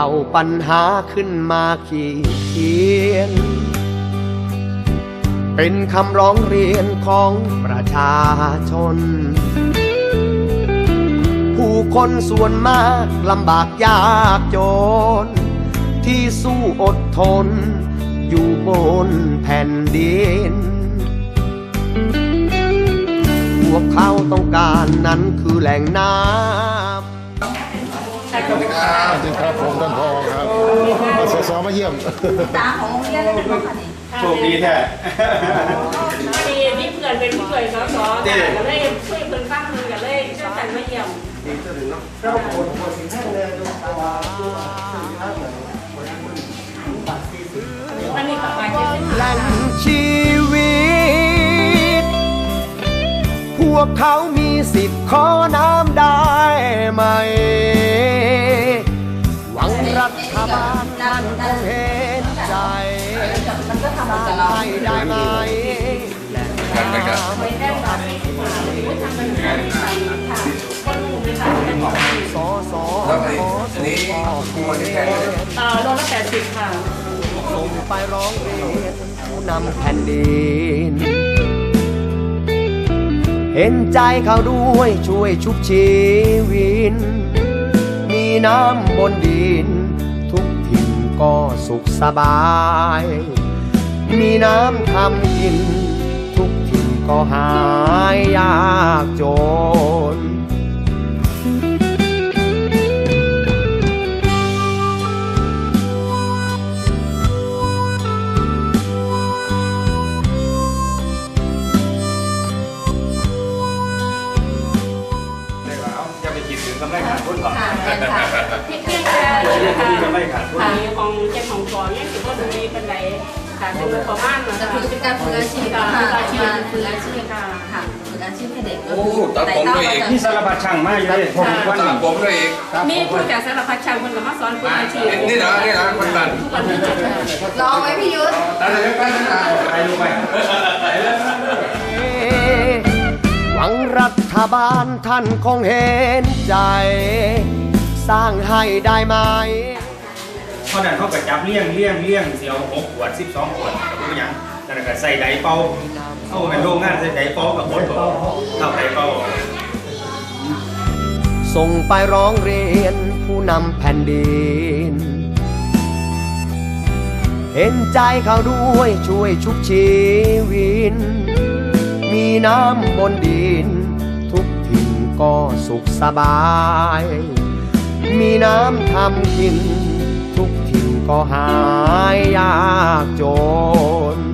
เอาปัญหาขึ้นมาขีดเขียน เป็นคำร้องเรียนของประชาชน ผู้คนส่วนมากลำบากยากจน ที่สู้อดทน อยู่บนแผ่นดินพวกเขาต้องการนั้นคือแหล่งน้ำ สวัสดีครับผมท่านพอครับมาสสมาเยี่ยม ตาของโรงเรียนเลยเป็นค่ะนี่โชคดีแท้มีนี่เพื่อนเป็นผู้ช่วยสสก็เลยช่วยเพิ่นฟังเพิ่นก็เลยช่วยกันมาเยี่ยมมันนี่ต่อไปจะเป็นแหล่งชีวิต พวกเขามีสิทธิ์ขอน้ำได้ไหมหวังรัฐบาลนั้นคงเห็นใจมันก็ทำกับเราให้ได้ไหมแหล่งน้ำไม่ได้แบบไม่ทางเป็นการค่ะคนหมู่ในสอสอสอแล้วอันนี้อันนี้คู่ที่แข่งเลยอ่อโลละแปดสิบค่ะส่งไปร้องเรียนผู้นำแผ่นดิน เห็นใจเขาด้วยช่วยชุบชีวิตมีน้ำบนดิน ถิ่นก็สุขสบาย มีน้ำทำกิน ทุกถิ่นก็หายยากจน กำไรขาดทุนก่อนค่ะแม่ค่ะที่เพียงแค่เรื่องค่ะที่กำไรขาดทุน ค่ะของเจ้าของก่อนเนี่ยถือว่าดูดีเป็นไรค่ะเป็นประมาณนะจะคะถือเป็นการฝึกอาชีพค่ะค่ะฝึกอาชีพมาฝึกอาชีพค่ะค่ะฝึกอาชีพให้เด็กก็โอ้ตัดผมด้วยอีก นี่สารพัดช่างมาอยู่เลยผมวันตันี้ดผมด้วยอีกมีผู้จากสารพัดช่างคนก็มาสอนฝึกอาชีพนี่นะนี่นะคนนั้นทุกวันนี้ค่ะ ลองไหมพี่ยุทธตัดเลยกันนะไปดูไป รัฐบาลท่านคงเห็นใจ สร้างให้ได้ไหมเพราะนั้นเขาก็จับเลี้ยงเลี้ยงเลี้ยงเสียวหกขวดสิบสองขวดกับผู้ยังนั่นก็ใส่ไดเป่าเอาเป็นโรงงานใส่ไดเป่ากับคนก็เข้าไดเป่าส่งไปร้องเรียนผู้นำแผ่นดิน เห็นใจเขาด้วยช่วยชุบชีวิตมีน้ำบนดินทุกถิ่น ก็สุขสบาย มีน้ำทำกิน ทุกถิ่นก็หายยากจน